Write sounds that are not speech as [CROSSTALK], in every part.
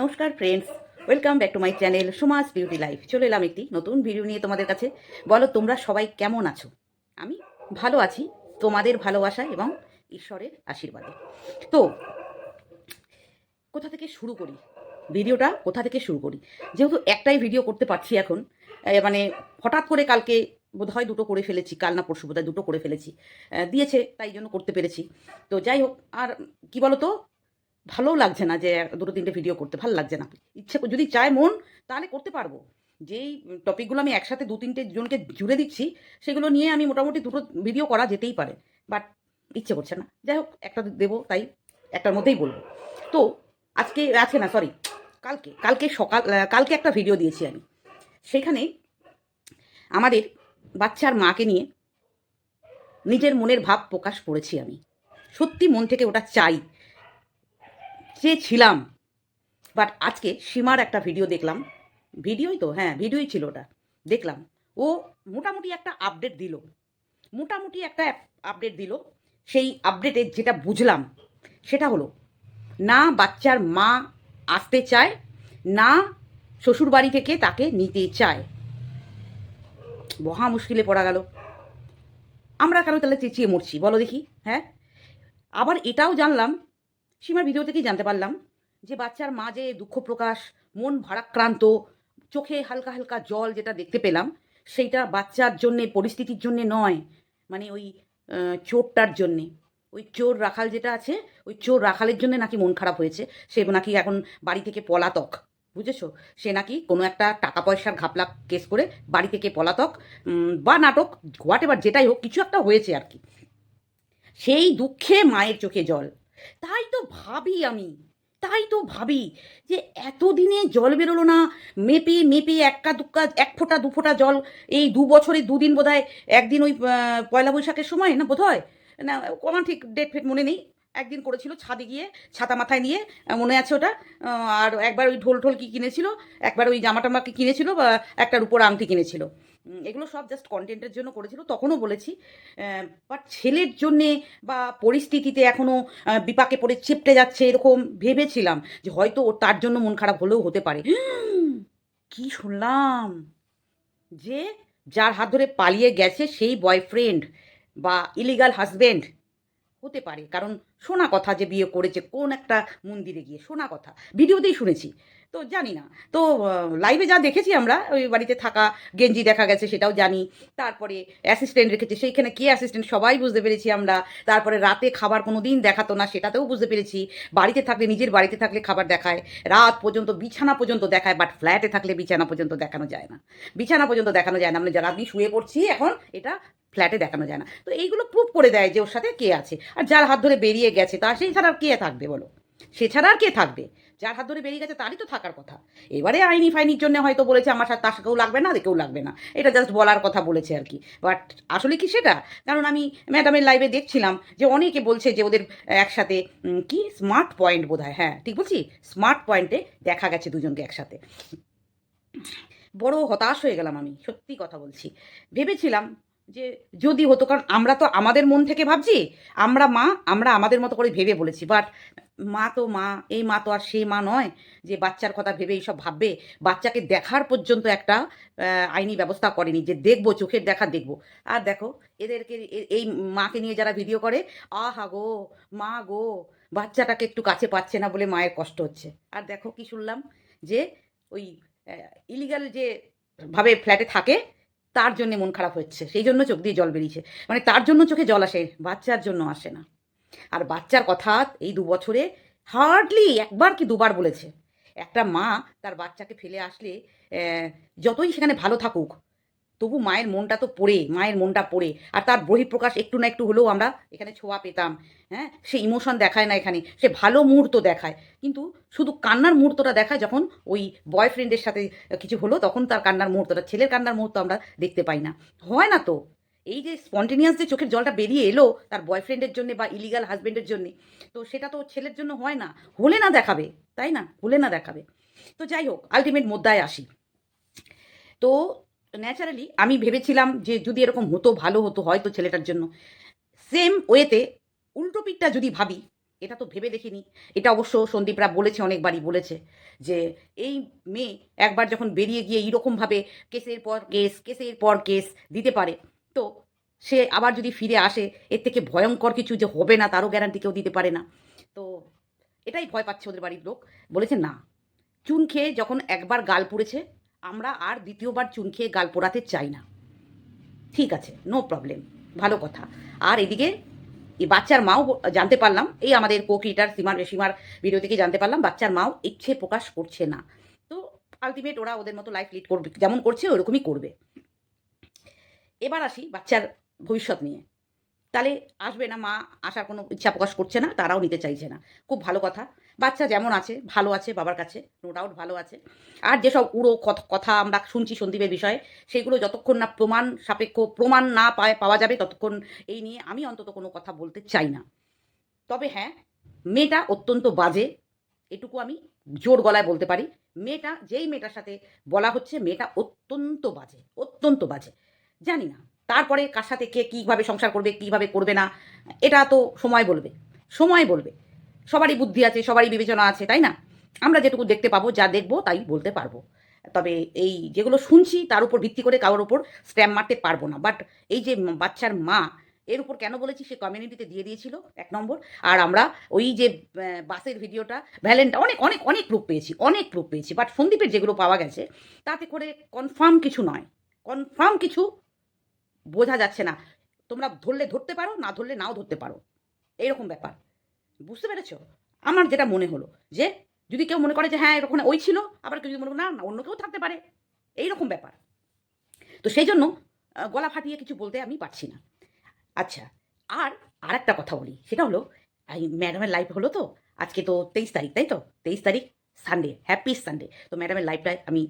নমস্কার friends welcome back to my channel Suma's beauty life চলে এলাম একটি নতুন ভিডিও নিয়ে তোমাদের কাছে। বলো, তোমরা সবাই কেমন আছো? আমি ভালো আছি, তোমাদের ভালোবাসা এবং ঈশ্বরের আশীর্বাদে। তো, কোথা থেকে শুরু করি? ভিডিওটা কোথা থেকে শুরু করি? যেহেতু একটাই ভিডিও করতে পারছি এখন মানে হঠাৎ করে কালকে বোধহয় দুটো করে ফেলেছি, কাল না পরশু বোধহয় দুটো করে ফেলেছি দিয়েছে, তাই জন্য করতে পেরেছি। তো যাই হোক, আর কি বলো তো ভালোও লাগছে না যে দুটো তিনটে ভিডিও করতে, ভালো লাগছে না। ইচ্ছে যদি চায় মন, তাহলে করতে পারব। যেই টপিকগুলো আমি একসাথে দু তিনটে জনকে জুড়ে দিচ্ছি, সেগুলো নিয়ে আমি মোটামুটি দুটো ভিডিও করা যেতেই পারে। বাট ইচ্ছে করছে না। যাই হোক, একটা দেবো, তাই একটার মধ্যেই বলব। তো, আজকে আজকে না সরি কালকে কালকে সকাল কালকে একটা ভিডিও দিয়েছি আমি। সেখানে আমাদের বাচ্চার মাকে নিয়ে নিজের মনের ভাব প্রকাশ করেছি আমি। সত্যি মন থেকে ওটা চাই। চেয়েছিলাম বাট আজকে সীমার একটা ভিডিও দেখলাম। ভিডিওই তো হ্যাঁ ভিডিওই ছিল ওটা। দেখলাম। ও মোটামুটি একটা আপডেট দিল। মোটামুটি একটা আপডেট দিল। সেই আপডেটে যেটা বুঝলাম, সেটা হলো, না বাচ্চার মা আসতে চায়, না শ্বশুরবাড়ি থেকে তাকে নিতে চায়। মহা মুশকিলে পড়া গেল। আমরা কেন তাহলে চেঁচিয়ে মরছি, বলো দেখি হ্যাঁ? আবার এটাও জানলাম সীমার ভিডিও থেকেই জানতে পারলাম যে বাচ্চার মা যে দুঃখ প্রকাশ, মন ভারাক্রান্ত, চোখে হালকা হালকা জল যেটা দেখতে পেলাম, সেইটা বাচ্চার জন্যে, পরিস্থিতির জন্যে নয় মানে ওই চোরটার জন্যে। ওই চোর রাখাল যেটা আছে, ওই চোর রাখালের জন্য নাকি মন খারাপ হয়েছে, সে নাকি এখন বাড়ি থেকে পলাতক, বুঝেছ? সে নাকি কোনো একটা টাকা পয়সার ঘাপলা কেস করে বাড়ি থেকে পলাতক বা নাটক, হোয়াট এবার যেটাই হোক, কিছু একটা হয়েছে আর কি। সেই দুঃখে মায়ের চোখে জল। তাই তো ভাবি আমি, তাই তো ভাবি যে এতদিনে জল বেরোলো না, মেপে মেপে একটা দুক্কা এক ফোঁটা, দু ফোঁটা জল, এই দু বছরে দুদিন বোধ হয় একদিন ওই পয়লা বৈশাখের সময় না বোধ হয় না, আমার ঠিক ডেট ফেট মনে নেই, একদিন করেছিল ছাদে গিয়ে, ছাতা মাথায় নিয়ে মনে আছে ওটা আর একবার ওই ঢোল ঢোল কি কিনেছিল, একবার ওই জামা টামা কি কিনেছিল বা একটার উপর আংটি কিনেছিল। এগুলো সব জাস্ট কন্টেন্টের জন্য করেছিল, তখনও বলেছি বাট ছেলের জন্যে বা পরিস্থিতিতে এখনও বিপাকে পড়ে চেপটে যাচ্ছে এরকম ভেবেছিলাম যে হয়তো ওর তার জন্য মন খারাপ হলেও হতে পারে। [GASPS] কি শুনলাম? যে যার হাত ধরে পালিয়ে গেছে সেই বয়ফ্রেন্ড বা ইলিগাল হাজবেন্ড হতে পারে। কারণ শোনা কথা যে বিয়ে করেছে, কোন একটা মন্দিরে গিয়ে শোনা কথা। ভিডিওতেই শুনেছি। তো জানি না। তো লাইভে যা দেখেছি আমরা, ওই বাড়িতে থাকা গেঞ্জি দেখা গেছে সেটাও জানি। তারপরে অ্যাসিস্ট্যান্ট রেখেছে, সেইখানে কে অ্যাসিস্ট্যান্ট সবাই বুঝতে পেরেছি আমরা। তারপরে রাতে খাবার কোনো দিন দেখাতো না, সেটাতেও বুঝতে পেরেছি। বাড়িতে থাকলে, নিজের বাড়িতে থাকলে খাবার দেখায়। রাত পর্যন্ত, বিছানা পর্যন্ত দেখায় বাট ফ্ল্যাটে থাকলে বিছানা পর্যন্ত দেখানো যায় না। বিছানা পর্যন্ত দেখানো যায় না আমরা যারা আমি শুয়ে পড়ছি, এখন এটা ফ্ল্যাটে দেখানো যায় না। তো এইগুলো প্রুভ করে দেয় যে ওর সাথে কে আছে। আর যার হাত ধরে বেরিয়ে গেছে, তা সেই ছাড়া আর কে থাকবে বলো? সে ছাড়া আর কে থাকবে? যার হাত ধরে বেরিয়ে গেছে তারই তো থাকার কথা। এবারে আইনি ফাইনির জন্য হয়তো বলেছে, আমার সাথে তার সাথেও লাগবে না কেউ লাগবে না। এটা জাস্ট বলার কথা বলেছে আর কি। বাট আসলে কি সেটা? কারণ আমি ম্যাডামের লাইভে দেখছিলাম যে অনেকে বলছে যে ওদের একসাথে কি? স্মার্ট পয়েন্ট বোধ হয় হ্যাঁ ঠিক বলছি? স্মার্ট পয়েন্টে দেখা গেছে দুজনকে একসাথে। বড় হতাশ হয়ে গেলাম আমি, সত্যি কথা বলছি। ভেবেছিলাম যে যদি হতো, কারণ আমরা তো আমাদের মন থেকে ভাবছি, আমরা মা, আমরা আমাদের মতো করে ভেবে বলেছি। বাট মা তো মা, এই মা তো আর সেই মা নয় যে বাচ্চার কথা ভেবে এইসব ভাববে। বাচ্চাকে দেখার পর্যন্ত একটা আইনি ব্যবস্থা করেনি যে দেখব, চোখের দেখা দেখব। আর দেখো, এদেরকে এই মাকে নিয়ে যারা ভিডিও করে, আহা গো, মা গো, বাচ্চাটাকে একটু কাছে পাচ্ছে না বলে মায়ের কষ্ট হচ্ছে। আর দেখো কি শুনলাম যে ওই ইলিগাল যে ভাবে ফ্ল্যাটে থাকে, তার জন্য মন খারাপ হচ্ছে। সেই জন্য চোখ দিয়ে জল বেরিয়েছে। মানে তার জন্য চোখে জল আসে, বাচ্চার জন্য আসে না। আর বাচ্চার কথা এই দু বছরে হার্ডলি একবার কি দুবার বলেছে। একটা মা তার বাচ্চাকে ফেলে আসলে যতই সেখানে ভালো থাকুক, তবু মায়ের মনটা তো পড়ে, মায়ের মনটা পড়ে। আর তার বহিঃপ্রকাশ একটু না একটু হলেও আমরা এখানে ছোঁয়া পেতাম হ্যাঁ? সে ইমোশন দেখায় না এখানে, সে ভালো মুহূর্ত দেখায়। কিন্তু শুধু কান্নার মুহূর্তটা দেখায় যখন ওই বয়ফ্রেন্ডের সাথে কিছু হলো, তখন তার কান্নার মুহূর্তটা, ছেলের কান্নার মুহূর্ত আমরা দেখতে পাই না। হয় না তো এই যে স্পন্টেনিয়াস যে চোখের জলটা বেরিয়ে এলো তার বয়ফ্রেন্ডের জন্য বা ইলিগাল হাজবেন্ডের জন্য, তো সেটা তো ছেলের জন্য হয় না। হলে না দেখাবে, তাই না? হলে না দেখাবে। তো যাই হোক আলটিমেট মুদ্রায় আসি। তো ন্যাচারালি আমি ভেবেছিলাম যে যদি এরকম হতো, ভালো হতো হয়তো ছেলেটার জন্য। সেম ওয়েতে উল্টো পিঠটা যদি ভাবি, এটা তো ভেবে দেখিনি। এটা অবশ্য সন্দীপরা বলেছে, অনেকবারই বলেছে যে এই মেয়ে একবার যখন বেরিয়ে গিয়ে এইরকমভাবে কেসের পর কেস, কেসের পর কেস দিতে পারে তো সে আবার যদি ফিরে আসে, এর থেকে ভয়ঙ্কর কিছু যে হবে না, তারও গ্যারান্টি কেউ দিতে পারে না। তো এটাই ভয় পাচ্ছে ওদের বাড়ির লোক। বলেছে, না, চুন খেয়ে যখন একবার গাল পড়েছে, আমরা আর দ্বিতীয়বার চুন খেয়ে গাল পোড়াতে চাই না। ঠিক আছে নো প্রবলেম ভালো কথা। আর এদিকে এই বাচ্চার মাও জানতে পারলাম, এই আমাদের কোক্রিটার সীমার সীমার ভিডিও থেকে জানতে পারলাম, বাচ্চার মাও ইচ্ছে প্রকাশ করছে না। তো আলটিমেট ওরা ওদের মতো লাইফ লিড করবে, যেমন করছে, ওরকমই করবে। এবার আসি বাচ্চার ভবিষ্যৎ নিয়ে। তাহলে আসবে না, মা আসার কোনো ইচ্ছা প্রকাশ করছে না, তারাও নিতে চাইছে না। খুব ভালো কথা। বাচ্চা যেমন আছে, ভালো আছে বাবার কাছে নো ডাউট ভালো আছে। আর যেসব উড়ো কথ- আমরা শুনছি সন্দীপের বিষয়ে, সেগুলো যতক্ষণ না প্রমাণ সাপেক্ষ, প্রমাণ না পায়, পাওয়া যাবে ততক্ষণ এই নিয়ে আমি অন্তত কোনো কথা বলতে চাই না। তবে হ্যাঁ মেয়েটা অত্যন্ত বাজে, এটুকু আমি জোর গলায় বলতে পারি। মেয়েটা, যেই মেয়েটার সাথে বলা হচ্ছে, মেয়েটা অত্যন্ত বাজে অত্যন্ত বাজে। জানি না। তারপরে কার সাথে কে কীভাবে সংসার করবে, কীভাবে করবে না, এটা তো সময় বলবে। সময় বলবে। সবারই বুদ্ধি আছে, সবারই বিবেচনা আছে, তাই না? আমরা যেটুকু দেখতে পাবো, যা দেখব তাই বলতে পারব। তবে এই যেগুলো শুনছি, তার উপর ভিত্তি করে কারোর উপর স্ট্যাম্প মারতে পারব না। বাট এই যে বাচ্চার মা, এর উপর কেন বলেছি, সে কমিউনিটিতে দিয়ে দিয়েছিল, এক নম্বর। আর আমরা ওই যে বাসের ভিডিওটা ভ্যালেন্টা অনেক অনেক অনেক প্রুফ পেয়েছি, অনেক প্রুফ পেয়েছি। বাট সন্দীপের যেগুলো পাওয়া গেছে, তাতে করে কনফার্ম কিছু নয়। কনফার্ম কিছু বোঝা যাচ্ছে না। তোমরা ধরলে ধরতে পারো, না ধরলে নাও ধরতে পারো। এইরকম ব্যাপার। বুঝতে পেরেছ? আমার যেটা মনে হলো যে, যদি কেউ মনে করে যে হ্যাঁ এরকম ওই ছিল, আবার কেউ যদি মনে করে, না অন্য কেউ থাকতে পারে। এইরকম ব্যাপার। তো সেই জন্য গলা ফাটিয়ে কিছু বলতে আমি পারছি না। আচ্ছা আর আর একটা কথা বলি। সেটা হলো, এই ম্যাডামের লাইফ হলো তো, আজকে তো তেইশ তারিখ, তাই তো? তেইশ তারিখ সানডে হ্যাপি সানডে তো ম্যাডামের লাইফটায় আমি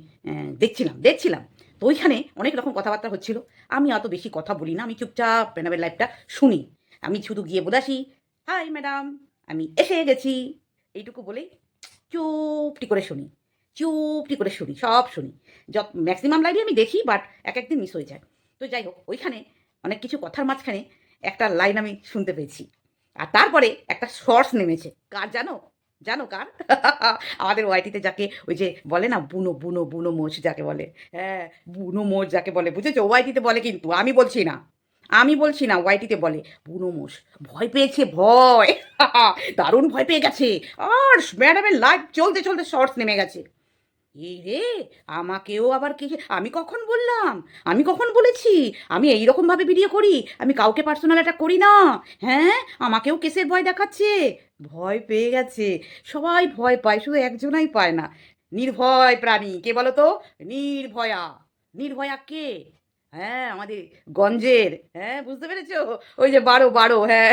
দেখছিলাম দেখছিলাম। তো ওইখানে অনেক রকম কথাবার্তা হচ্ছিল। আমি অত বেশি কথা বলি না, আমি চুপচাপ ম্যাডামের লাইফটা শুনি। আমি শুধু গিয়ে বলে আসি হাই ম্যাডাম, আমি এসে গেছি। এইটুকু বলেই চুপটি করে শুনি, চুপটি করে শুনি, সব শুনি। যত ম্যাক্সিমাম লাইভে আমি দেখি বাট এক একদিন মিস হয়ে যায়। তো যাই হোক, ওইখানে অনেক কিছু কথার মাঝখানে একটা লাইন আমি শুনতে পেয়েছি। আর তারপরে একটা শর্টস নেমেছে। কার জানো? জানো কার? [LAUGHS] আমাদের ওয়াইটিতে যাকে ওই যে বলে না, বুনো বুনো বুনো মোচ যাকে বলে। হ্যাঁ বুনো মোচ যাকে বলে। বুঝেছ? ওয়াইটিতে বলে কিন্তু, আমি বলছি না। আমি বলছি না, ওয়াইটিতে বলে, বুনো মোষ ভয় পেয়েছে, ভয়! [LAUGHS] দারুণ ভয় পেয়ে গেছে। আর ম্যাডামের লাইফ চলতে চলতে শর্টস নেমে গেছে। এই রে, আমাকেও আবার কি আমি কখন বললাম? আমি কখন বলেছি? আমি এই রকমভাবে ভিডিও করি, আমি কাউকে পার্সোনাল অ্যাটাক করি না। হ্যাঁ আমাকেও কেসের ভয় দেখাচ্ছে। ভয় পেয়ে গেছে। সবাই ভয় পায়, শুধু একজনাই পায় না। নির্ভয় প্রাণী, কে বলো তো নির্ভয়া। নির্ভয়া কে? হ্যাঁ আমাদের গঞ্জের। হ্যাঁ বুঝতে পেরেছ? ওই যে বারো বারো হ্যাঁ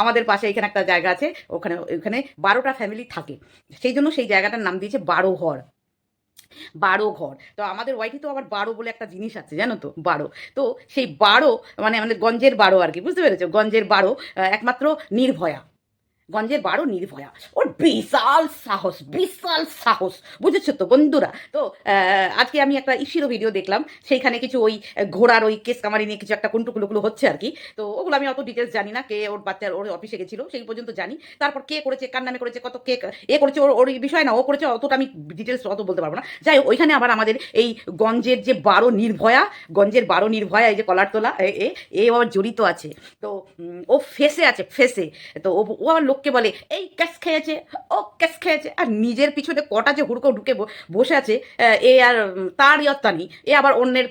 আমাদের পাশে এখানে একটা জায়গা আছে, ওখানে ওখানে বারোটা ফ্যামিলি থাকে। সেই জন্য সেই জায়গাটার নাম দিয়েছে বারো ঘর বারো ঘর। তো আমাদের ওয়াইটি তো আবার বারো বলে একটা জিনিস আছে, জানো তো? বারো। তো সেই বারো মানে আমাদের গঞ্জের বারো আর কি, বুঝতে পেরেছ? গঞ্জের বারো একমাত্র নির্ভয়া। গঞ্জের বারো নির্ভয়া। ওর বিশাল সাহস বিশাল সাহস। বুঝেছ তো বন্ধুরা? তো আজকে আমি একটা ইসিরও ভিডিও দেখলাম। সেইখানে কিছু ওই ঘোড়ার ওই কেস কামারি নিয়ে কিছু একটা কুন্টুকুলুকুলো হচ্ছে আর কি। তো ওগুলো আমি অত ডিটেলস জানি না কে ওর বাচ্চার, ওর অফিসে গেছিল, সেই পর্যন্ত জানি। তারপর কে করেছে, কার নামে করেছে, কত কে, এ করেছে, ওর ওর বিষয় না, ও করেছে, অতটা আমি ডিটেলস অত বলতে পারব না। যাই ওইখানে আবার আমাদের এই গঞ্জের যে বারো নির্ভয়া, গঞ্জের বারো নির্ভয়া, এই যে কলার তোলা, এ- এ আবার জড়িত আছে। তো ও ফেসে আছে, ফেসে। তো ও আবার লোককে বলে, এই ক্যাশ খেয়েছে, ও ক্যাশ খেয়েছে। আর নিজের পিছনে কটা যে হুড়কো ঢুকে বসে আছে এ আর তার ইয়ত্তা নেই। এ আবার অন্যের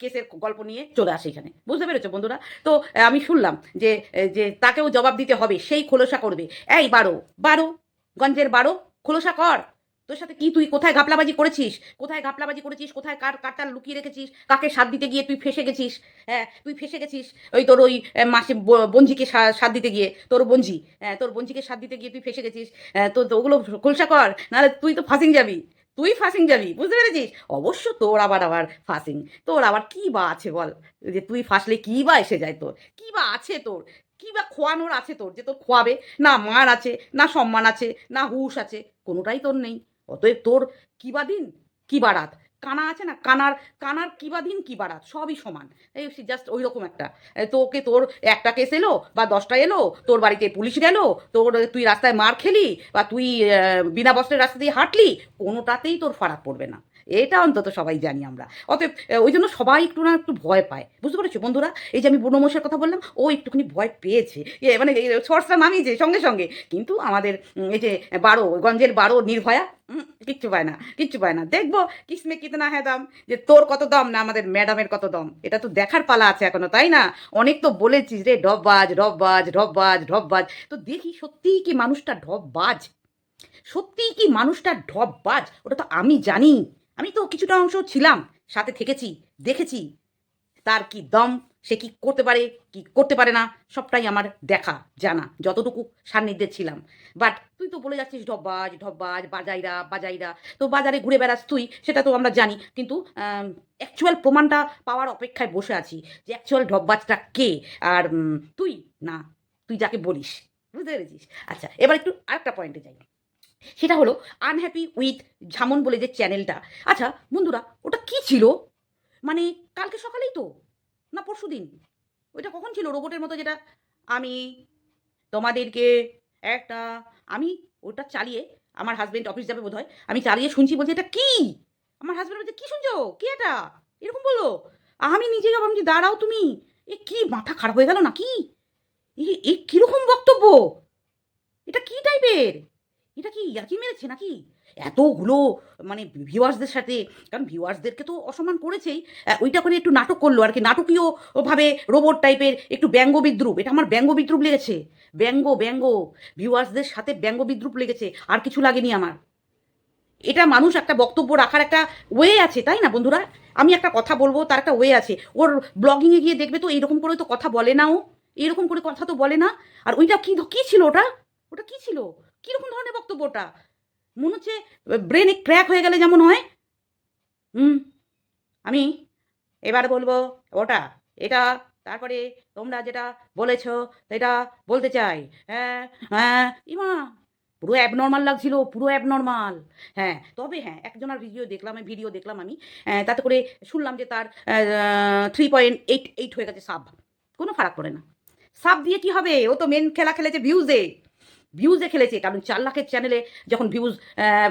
কেসের গল্প নিয়ে চলে আসে এখানে। বুঝতে পেরেছ বন্ধুরা? তো আমি শুনলাম যে যে তাকেও জবাব দিতে হবে, সেই খোলসা করবে। এই বারো বারো, গঞ্জের বারো, খোলসা কর। তোর সাথে কি তুই কোথায় ঘাপলাবাজি করেছিস? কোথায় ঘাপলাবাজি করেছিস? কোথায় কার কারটা লুকিয়ে রেখেছিস? কাকে সাথ দিতে গিয়ে তুই ফেসে গেছিস? হ্যাঁ তুই ফেসে গেছিস ওই তোর ওই মাসে বঞ্জিকে সাথ দিতে গিয়ে তোর বঞ্জি হ্যাঁ তোর বঞ্জিকে সাথ দিতে গিয়ে তুই ফেসে গেছিস। হ্যাঁ, তো ওগুলো খোলসা কর নাহলে তুই তো ফাঁসিং যাবি। তুই ফাঁসিং যাবি বুঝতে পেরেছিস? অবশ্য তোর আবার আবার ফাঁসিং। তোর আবার কি বা আছে বল? যে তুই ফাঁসলে কি বা এসে যায় তোর? কি বা আছে তোর? কি বা খোয়ানোর আছে তোর? যে তোর খোয়াবে না মার আছে না সম্মান আছে না হুশ আছে কোনোটাই তোর নেই। অতএব তোর কী দিন? কিবা রাত? কানা আছে না? কানার কানার কিবা দিন কিবা বারাত সবই সমান। এই জাস্ট ওই রকম একটা। তোকে তোর একটা কেস এলো বা দশটা এলো, তোর বাড়িতে পুলিশ গেল, তোর তুই রাস্তায় মার খেলি বা তুই বিনা বস্ত্রের রাস্তা দিয়ে হাঁটলি, কোনোটাতেই তোর ফারাক পড়বে না। এটা অন্তত সবাই জানি আমরা। অতএব ওই জন্য সবাই একটু না একটু ভয় পায়। বুঝতে পেরেছ? বন্ধুরা এই যে আমি বুড়োমশের কথা বললাম ও একটুখানি ভয় পেয়েছে। এ, মানে সর্সটা নামিয়েছে সঙ্গে সঙ্গে। কিন্তু আমাদের এই যে বারো গঞ্জের বারো নির্ভয়া কিচ্ছু পায় না কিচ্ছু পায় না। দেখব কিসমে কিতনা হ্যাঁ দাম যে তোর কত দাম না আমাদের ম্যাডামের কত দাম। এটা তো দেখার পালা আছে এখনও তাই না? অনেক তো বলেছিস রে ঢপবাজ ঢপবাজ ঢপবাজ ঢপবাজ তো দেখি সত্যিই কি মানুষটা ঢপবাজ সত্যিই কি মানুষটা ঢপবাজ ওটা তো আমি জানি। আমি তো কিছুটা অংশ ছিলাম, সাথে থেকেছি, দেখেছি। তার কি দম, সে কি করতে পারে, কি করতে পারে না, সবটাই আমার দেখা, জানা, যতটুকু সান্নিধ্যে ছিলাম। বাট তুই তো বলে যাচ্ছিস ঢব্বাজ ঢব্বাজ, বাজাইরা বাজাইরা। তো বাজারে ঘুরে বেড়াস তুই, সেটা তো আমরা জানি। কিন্তু অ্যাকচুয়াল প্রমাণটা পাওয়ার অপেক্ষায় বসে আছি যে অ্যাকচুয়াল ঢব্বাজটা কে, আর তুই না, তুই যাকে বলিস। বুঝতে পেরেছিস? আচ্ছা এবার একটু আরেকটা পয়েন্টে যাই। সেটা হলো আনহ্যাপি উইথ ঝামন বলে যে চ্যানেলটা আচ্ছা বন্ধুরা, ওটা কি ছিল? মানে কালকে সকালেই তো? না পরশু দিন? ওইটা কখন ছিল? রোবটের মতো যেটা আমি তোমাদেরকে একটা আমি ওটা চালিয়ে আমার হাজব্যান্ড অফিস যাবে বোধহয়, আমি চালিয়ে শুনছি বলছি, এটা কি? আমার হাজব্যান্ড বলছে, কি শুনছো? কি এটা? এরকম বলল। আমি নিজেকে ভাবছি দাঁড়াও তুমি। এ কি মাথা খারাপ হয়ে গেল নাকি? এ কীরকম বক্তব্য? এটা কি টাইপের এটা কি ইয়ার্কি মেরেছে নাকি? এতগুলো মানে ভিউয়ার্সদের সাথে, কারণ ভিউয়ার্সদেরকে তো অসম্মান করেছেই। ওইটা করে একটু নাটক করল আর কি নাটকীয়ভাবে রোবট টাইপের একটু ব্যঙ্গ বিদ্রুপ। এটা আমার ব্যঙ্গ বিদ্রুপ লেগেছে। ব্যঙ্গ ব্যঙ্গ। ভিউয়ার্সদের সাথে ব্যঙ্গ বিদ্রুপ লেগেছে, আর কিছু লাগেনি আমার। এটা মানুষ একটা বক্তব্য রাখার একটা ওয়ে আছে, তাই না বন্ধুরা? আমি একটা কথা বলব, তার একটা ওয়ে আছে। ওর ব্লগিংয়ে গিয়ে দেখবে তো, এইরকম করে তো কথা বলে না ও। এরকম করে কথা তো বলে না। আর ওইটা কি, কী ছিল ওটা? ওটা কি ছিল? কীরকম ধরনের বক্তব্যটা? মনে হচ্ছে ব্রেনে ক্র্যাক হয়ে গেলে যেমন হয়। হুম, আমি এবার বলব, ওটা, এটা, তারপরে তোমরা যেটা বলেছ, সেটা বলতে চাই। হ্যাঁ হ্যাঁ ইমা, পুরো অ্যাবনর্মাল লাগছিল, পুরো অ্যাবনর্মাল হ্যাঁ তবে হ্যাঁ একজনের ভিডিও দেখলাম ভিডিও দেখলাম আমি তাতে করে শুনলাম যে তার থ্রি পয়েন্ট এইট এইট হয়ে গেছে সাব কোনো ফারাক পড়ে না। সাব দিয়ে কি হবে? ও তো মেন খেলা খেলেছে ভিউজে ভিউজে খেলেছে, কারণ চার লাখের চ্যানেলে যখন ভিউজ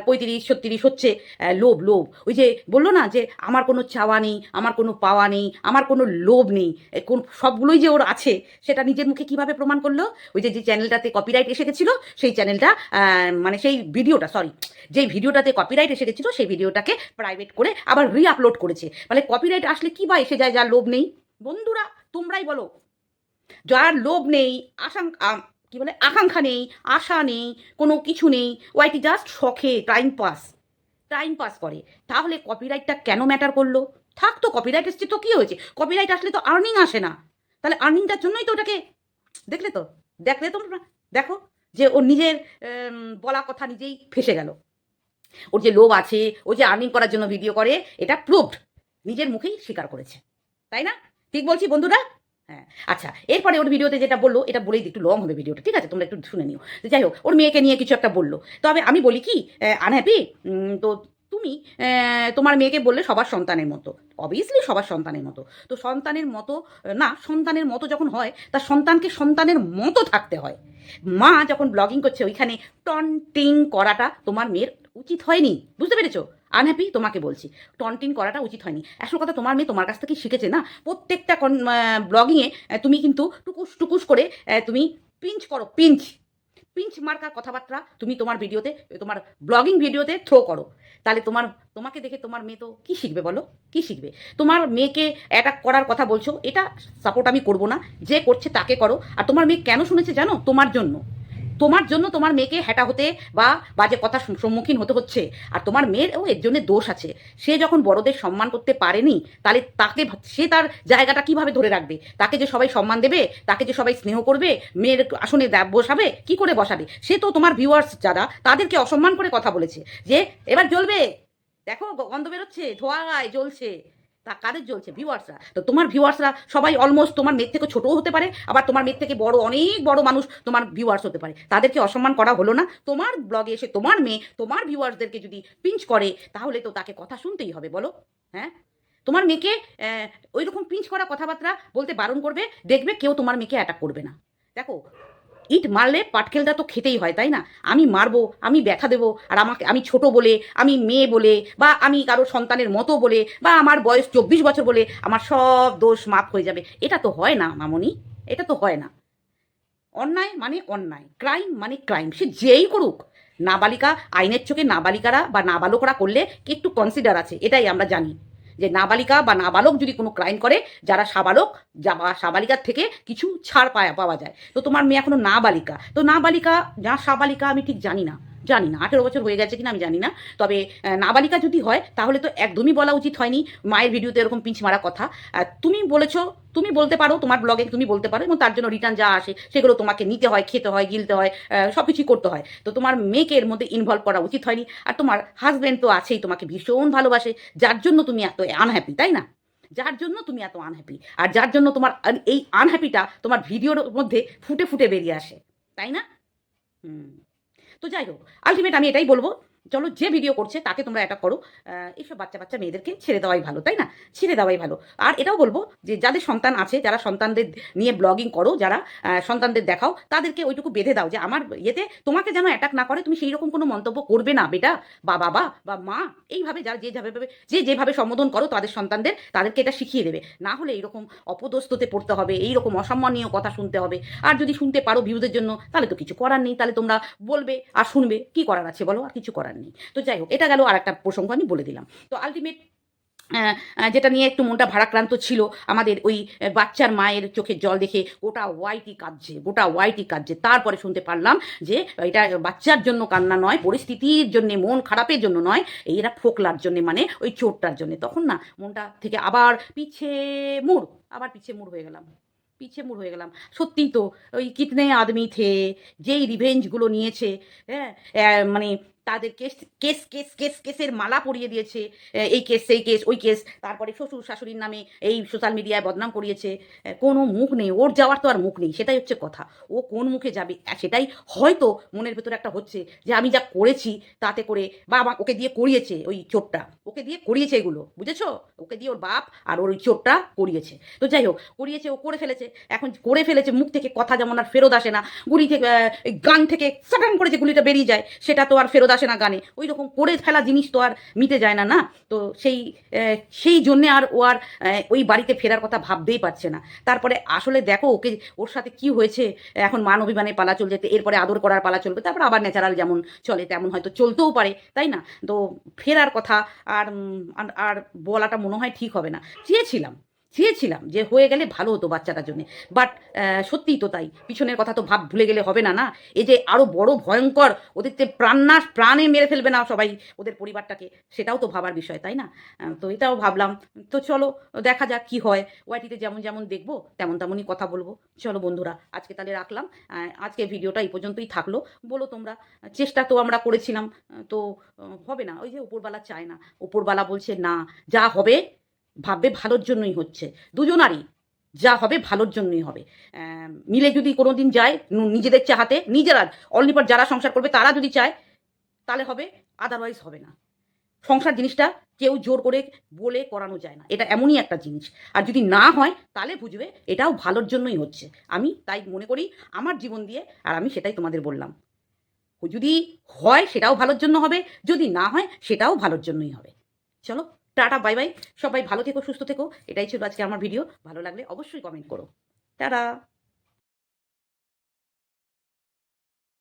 পঁয়ত্রিশ, ছত্রিশ হচ্ছে লোভ লোভ। ওই যে বলল না যে, আমার কোনো চাওয়া নেই, আমার কোনো পাওয়া নেই, আমার কোনো লোভ নেই কোন সবগুলোই যে ওর আছে, সেটা নিজের মুখে কীভাবে প্রমাণ করল? ওই যে যে চ্যানেলটাতে কপিরাইট এসে গেছিল, সেই চ্যানেলটা মানে সেই ভিডিওটা সরি যেই ভিডিওটাতে কপিরাইট এসে গেছিল, সেই ভিডিওটাকে প্রাইভেট করে আবার রি আপলোড করেছে। মানে কপিরাইট আসলে কি বা এসে যায়, যার লোভ নেই? বন্ধুরা, তোমরাই বলো। যার লোভ নেই, আশঙ্কা কি বলে, আকাঙ্ক্ষা নেই, আশা নেই, কোনো কিছু নেই। ওয়াইটি জাস্ট শখে, টাইম পাস টাইম পাস করে। তাহলে কপিরাইটটা কেন ম্যাটার করল? থাক তো কপিরাইট এসছে তো, কী হয়েছে? কপিরাইট আসলে তো আর্নিং আসে না। তাহলে আর্নিংটার জন্যই তো ওটাকে, দেখলে তো? দেখলে তোমরা দেখো যে ওর নিজের বলা কথা নিজেই ফেসে গেল। ওর যে লোভ আছে, ও যে আর্নিং করার জন্য ভিডিও করে, এটা প্রুভড নিজের মুখেই স্বীকার করেছে। তাই না? ঠিক বলছি বন্ধুরা? হ্যাঁ আচ্ছা এরপরে ওর ভিডিওতে যেটা বলল, এটা বলেই একটু লং হবে ভিডিওটা ঠিক আছে? তোমরা একটু শুনে নিও। যাই হোক, ওর মেয়েকে নিয়ে কিছু একটা বলল। তবে আমি বলি কি আনহ্যাপি তো তুমি তোমার মেয়েকে বললে সবার সন্তানের মতো। অবভিয়াসলি সবার সন্তানের মতো। তো সন্তানের মতো, না, সন্তানের মতো যখন হয়, তার সন্তানকে সন্তানের মতো থাকতে হয়। মা যখন ব্লগিং করছে, ওইখানে টন্টিং করাটা তোমার মেয়ের উচিত হয়নি। বুঝতে পেরেছ? আনহ্যাপি তোমাকে বলছি। টন্টিং করাটা উচিত হয়নি। আসল কথা তোমার মেয়ে তোমার কাছ থেকে শিখেছে না? প্রত্যেকটা ব্লগিংয়ে তুমি কিন্তু টুকুস টুকুস করে তুমি পিঞ্চ করো পিঞ্চ পিঞ্চ মার্কার কথাবার্তা তুমি তোমার ভিডিওতে তোমার ব্লগিং ভিডিওতে থ্রো করো। তাহলে তোমার, তোমাকে দেখে তোমার মেয়ে তো কী শিখবে বলো? কী শিখবে? তোমার মেয়েকে অ্যাটাক করার কথা বলছো, এটা সাপোর্ট আমি করব না। যে করছে তাকে করো। আর তোমার মেয়ে কেন শুনেছে জানো? তোমার জন্য। তোমার জন্য তোমার মেয়েকে হ্যাটা হতে বা বাজে কথা সম্মুখীন হতে হচ্ছে। আর তোমার মেয়েরও এর জন্য দোষ আছে। সে যখন বড়দের সম্মান করতে পারেনি, তাহলে তাকে সে তার জায়গাটা কীভাবে ধরে রাখবে? তাকে যে সবাই সম্মান দেবে, তাকে যে সবাই স্নেহ করবে, মেয়ের আসনে বসাবে, কি করে বসাবে? সে তো তোমার ভিউয়ার্স যারা, তাদেরকে অসম্মান করে কথা বলেছে যে, এবার জ্বলবে। দেখো গন্ধ বেরোচ্ছে ধোয়া গায়ে জ্বলছে। তা কাদের জ্বলছে? ভিউয়ার্সরা তো তোমার ভিউয়ার্সরা সবাই অলমোস্ট তোমার মেয়ের থেকে ছোটও হতে পারে, আবার তোমার মেয়ের থেকে বড়, অনেক বড় মানুষ তোমার ভিউয়ার্স হতে পারে। তাদেরকে অসম্মান করা হলো না। তোমার ব্লগে এসে তোমার মেয়ে, তোমার ভিউয়ার্সদেরকে যদি পিঞ্চ করে, তাহলে তো তাকে কথা শুনতেই হবে, বলো? হ্যাঁ? তোমার মেয়েকে ওই রকম পিঞ্চ করা কথাবার্তা বলতে বারণ করবে, দেখবে কেউ তোমার মেয়েকে অ্যাটাক করবে না। দেখো ইট মারলে পাটকেলটা তো খেতেই হয়, তাই না? আমি মারবো, আমি ব্যথা দেবো, আর আমাকে, আমি ছোট বলে, আমি মেয়ে বলে, বা আমি কারও সন্তানের মতো বলে, বা আমার বয়স চব্বিশ বছর বলে, আমার সব দোষ মাফ হয়ে যাবে। এটা তো হয় না, মামনি, এটা তো হয় না। অন্যায় মানে অন্যায়, ক্রাইম মানে ক্রাইম, সে যেই করুক। নাবালিকা, আইনের চোখে নাবালিকারা বা নাবালকরা করলে একটু কনসিডার আছে, এটাই আমরা জানি। যে নাবালিকা বা নাবালক যদি কোনো ক্রাইম করে, যারা সাবালক যা বা সাবালিকার থেকে কিছু ছাড় পায়, পাওয়া যায়। তো তোমার মেয়ে এখনও নাবালিকা। তো নাবালিকা যা সাবালিকা আমি ঠিক জানি না। জানি না, আঠেরো বছর হয়ে গেছে কিনা আমি জানি না। তবে নাবালিকা যদি হয়, তাহলে তো একদমই বলা উচিত হয়নি। মায়ের ভিডিওতে এরকম পিঞ্চ মারা কথা। তুমি বলেছ, তুমি বলতে পারো তোমার ব্লগে তুমি বলতে পারো এবং তার জন্য রিটার্ন যা আসে, সেগুলো তোমাকে নিতে হয়, খেতে হয়, গিলতে হয় সব কিছুই করতে হয়। তো তোমার মেয়েকে এর মধ্যে ইনভলভ করা উচিত হয়নি। আর তোমার হাজব্যান্ড তো আছেই, তোমাকে ভীষণ ভালোবাসে। যার জন্য তুমি এত আনহ্যাপি তাই না? যার জন্য তুমি এত আনহ্যাপি আর যার জন্য তোমার এই আনহ্যাপিটা তোমার ভিডিওর মধ্যে ফুটে ফুটে বেরিয়ে আসে, তাই না? হুম। তো যাই হোক আলটিমেট আমি এটাই বলব। চলো যে ভিডিও করছে তাকে তোমরা এটা করো। এইসব বাচ্চা বাচ্চা মেয়েদেরকে ছেড়ে দেওয়াই ভালো, তাই না? ছেড়ে দেওয়াই ভালো। আর এটাও বলব যে যাদের সন্তান আছে, যারা সন্তানদের নিয়ে ব্লগিং করো, যারা সন্তানদের দেখাও, তাদেরকে ওইটুকু বেঁধে দাও যে আমার ইয়েতে তোমাকে যেন অ্যাটাক না করে, তুমি সেই রকম কোনো মন্তব্য করবে না, বেটা, বা বাবা, বা মা। এইভাবে যারা যে যেভাবে যে যেভাবে সম্বোধন করো তাদের সন্তানদের, তাদেরকে এটা শিখিয়ে দেবে। না হলে এইরকম অপদস্থতে পড়তে হবে, এইরকম অসম্মানীয় কথা শুনতে হবে। আর যদি শুনতে পারো ভিউদের জন্য, তাহলে তো কিছু করার নেই। তাহলে তোমরা বলবে আর শুনবে। কি করার আছে বলো? আর কিছু করার নেই তো যাই হোক, এটা গেল আর একটা প্রসঙ্গ আমি বলে দিলাম। তো আলটিমেট যেটা নিয়ে একটু মনটা ভারাক্রান্ত ছিল, আমাদের ওই বাচ্চার মায়ের চোখের জল দেখে গোটা ওয়াইটি কাঁদছে, গোটা ওয়াইটি কাঁদছে। তারপরে শুনতে পারলাম যে, এটা বাচ্চার জন্য কান্না নয়, পরিস্থিতির জন্য, মন খারাপের জন্য নয়, এরা ফোকলার জন্য মানে ওই চোটটার জন্য। তখন না, মনটা থেকে আবার পিছে মুড়, আবার পিছে মুড় হয়ে গেলাম। পিছে মুড় হয়ে গেলাম। সত্যিই তো ওই কিতনে আদমি থে, যেই রিভেঞ্জগুলো নিয়েছে হ্যাঁ মানে তাদের কেস কেস কেস কেস, কেসের মালা পরিয়ে দিয়েছে এই কেস, সেই কেস, ওই কেস। তারপরে শ্বশুর শাশুড়ির নামে এই সোশ্যাল মিডিয়ায় বদনাম করিয়েছে। কোনো মুখ নেই, ওর যাওয়ার তো আর মুখ নেই, সেটাই হচ্ছে কথা। ও কোন মুখে যাবে? সেটাই হয়তো মনের ভেতরে একটা হচ্ছে যে আমি যা করেছি তাতে করে বা ওকে দিয়ে করিয়েছে ওই চোটটা ওকে দিয়ে করিয়েছে এগুলো, বুঝেছ? ওকে দিয়ে ওর বাপ আর ওর ওই চোটটা করিয়েছে। তো যাই হোক, করিয়েছে, ও করে ফেলেছে। এখন করে ফেলেছে, মুখ থেকে কথা যেমন আর ফেরত আসে না, গুলি থেকে গান থেকে সাটান করে যে গুলিটা বেরিয়ে যায়, সেটা তো আর ফেরত আসে না গানে। ওই রকম করে ফেলা জিনিস তো আর মিটে যায় না না? তো সেই সেই জন্যে আর ও আর ওই বাড়িতে ফেরার কথা ভাবতেই পারছে না। তারপরে আসলে দেখো ওকে, ওর সাথে কি হয়েছে, এখন মান অভিমানে পালা চলছে এরপরে আদর করার পালা চলবে তারপর আবার ন্যাচারাল যেমন চলে, তেমন হয়তো চলতেও পারে, তাই না? তো ফেরার কথা আর- আর বলাটা মনে হয় ঠিক হবে না। চেয়েছিলাম। চেয়েছিলাম যে হয়ে গেলে ভালো হতো বাচ্চাটার জন্য। বাট সত্যিই তো তাই। পিছনের কথা তো ভাব ভুলে গেলে হবে না না? এই যে আরও বড় ভয়ঙ্কর, ওদের যে প্রাণনাশ প্রাণে মেরে ফেলবে না সবাই ওদের পরিবারটাকে, সেটাও তো ভাবার বিষয়, তাই না? তো এটাও ভাবলাম। তো চলো, দেখা যাক কি হয়। ওয়াইটিতে যেমন যেমন দেখব, তেমন তেমনই কথা বলব। চলো বন্ধুরা, আজকে তাহলে রাখলাম। আজকে ভিডিওটা এই পর্যন্তই থাকল। বলো তোমরা, চেষ্টা তো আমরা করেছিলাম। তো হবে না। ওই যে উপরবালা চায় না। উপরবালা বলছে, না, যা হবে ভাববে ভালোর জন্যই হচ্ছে। দুজনারই যা হবে ভালোর জন্যই হবে। মিলে যদি কোনো দিন যায় নিজেদের চাহাতে নিজেরা অনলি পর যারা সংসার করবে, তারা যদি চায়, তাহলে হবে আদারওয়াইজ হবে না। সংসার জিনিসটা কেউ জোর করে বলে করানো যায় না। এটা এমনই একটা জিনিস। আর যদি না হয়, তাহলে বুঝবে এটাও ভালোর জন্যই হচ্ছে। আমি তাই মনে করি, আমার জীবন দিয়ে, আর আমি সেটাই তোমাদের বললাম। যদি হয়, সেটাও ভালোর জন্য হবে, যদি না হয়, সেটাও ভালোর জন্যই হবে। চলো। Tata, bye bye. সবাই ভালো থেকো, সুস্থ থেকো। এটাই ছিল আজকে আমার ভিডিও। ভালো লাগলে অবশ্যই কমেন্ট করো। টাটা।